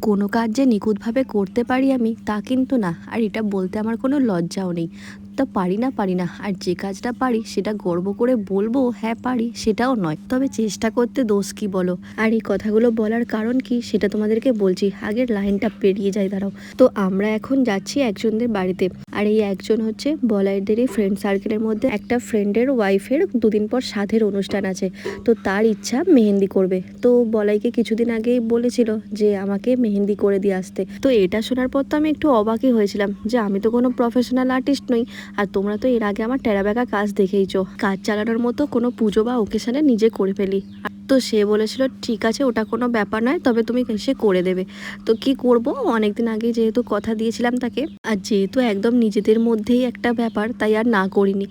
কোনো কাজ যে নিখুঁতভাবে করতে পারি আমি, তা কিন্তু না। আর এটা বলতে আমার কোনো লজ্জাও নেই। তা পারি না পারি না। আর যে কাজটা পারি, সেটা গর্ব করে বলব হ্যাঁ পারি, সেটাও নয়। তবে চেষ্টা করতে দোষ কি বলো? আর এই কথাগুলো বলার কারণ কি, সেটা তোমাদেরকে বলছি। আগের লাইনটা পেরিয়ে যায় দাঁড়াও। তো আমরা এখন যাচ্ছি একজনদের বাড়িতে। আর এই একজন হচ্ছে বলাইদেরই ফ্রেন্ড সার্কেলের মধ্যে। একটা ফ্রেন্ডের ওয়াইফের দুদিন পর সাধের অনুষ্ঠান আছে। তো তার ইচ্ছা মেহেন্দি করবে। তো বলাইকে কিছুদিন আগেই বলেছিল যে, আমাকে মেহেন্দি করে দিয়ে আসতে। তো এটা শোনার পর তো আমি একটু অবাকই হয়েছিলাম যে, আমি তো কোনো প্রফেশনাল আর্টিস্ট নই। আর তোমরা তো এর আগে আমার টেরাব্যাকা কাজ দেখেইছো। কাজ চালানোর মতো কোনো পুজো বা ওকেশনে নিজে করে ফেলি। তো সে বলেছিল, ঠিক আছে, ওটা কোনো ব্যাপার নয়, তবে তুমি সে করে দেবে। তো কি করব? অনেকদিন আগে যেহেতু কথা দিয়েছিলাম তাকে, আর যেহেতু একদম নিজেদের মধ্যেই একটা ব্যাপার, তাই আর না করিনি।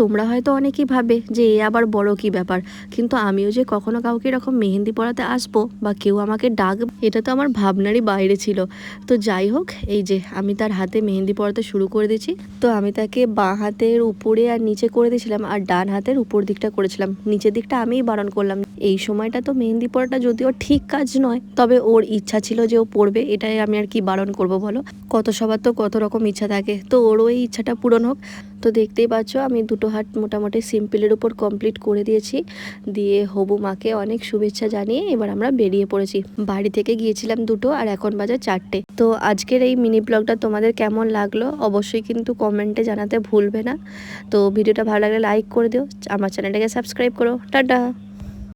তোমরা হয়তো অনেকেই ভাবে যে এ আবার বড় কি ব্যাপার। কিন্তু আমিও যে কখনো কাউকে এরকম মেহেন্দি পড়াতে আসব বা কেউ আমাকে ডাকবে এটা তো আমার ভাবনারই বাইরে ছিল। তো যাই হোক, এই যে আমি তার হাতে মেহেন্দি পড়াতে শুরু করে দিয়েছি। তো আমি তাকে বাঁ হাতের উপরে আর নিচে করে দিয়েছিলাম আর ডান হাতের উপর দিকটা করেছিলাম। নিচের দিকটা আমিই বারণ করলাম। এই সময়টা তো মেহেন্দি পড়াটা যদিও ঠিক কাজ নয়, তবে ওর ইচ্ছা ছিল যে ও পড়বে এটাই আমি আর কি বারণ করব বলো? কত সবার তো কত রকম ইচ্ছা থাকে। তো ওরও এই ইচ্ছাটা পূরণ হোক। তো দেখতেই পাচ্ছ, আমি দুটো হাট মোটামুটি সিম্পলের উপর কমপ্লিট করে দিয়েছি। দিয়ে হবু মাকে অনেক শুভেচ্ছা জানিয়ে এবার আমরা বেরিয়ে পড়েছি। বাড়ি থেকে গিয়েছিলাম দুটো আর এখন বাজার চারটে। তো আজকের এই মিনি ব্লগটা তোমাদের কেমন লাগল অবশ্যই কিন্তু কমেন্টে জানাতে ভুলবে না। তো ভিডিওটা ভালো লাগলে লাইক করে দিও। আমার চ্যানেলটাকে সাবস্ক্রাইব করো। টাটা!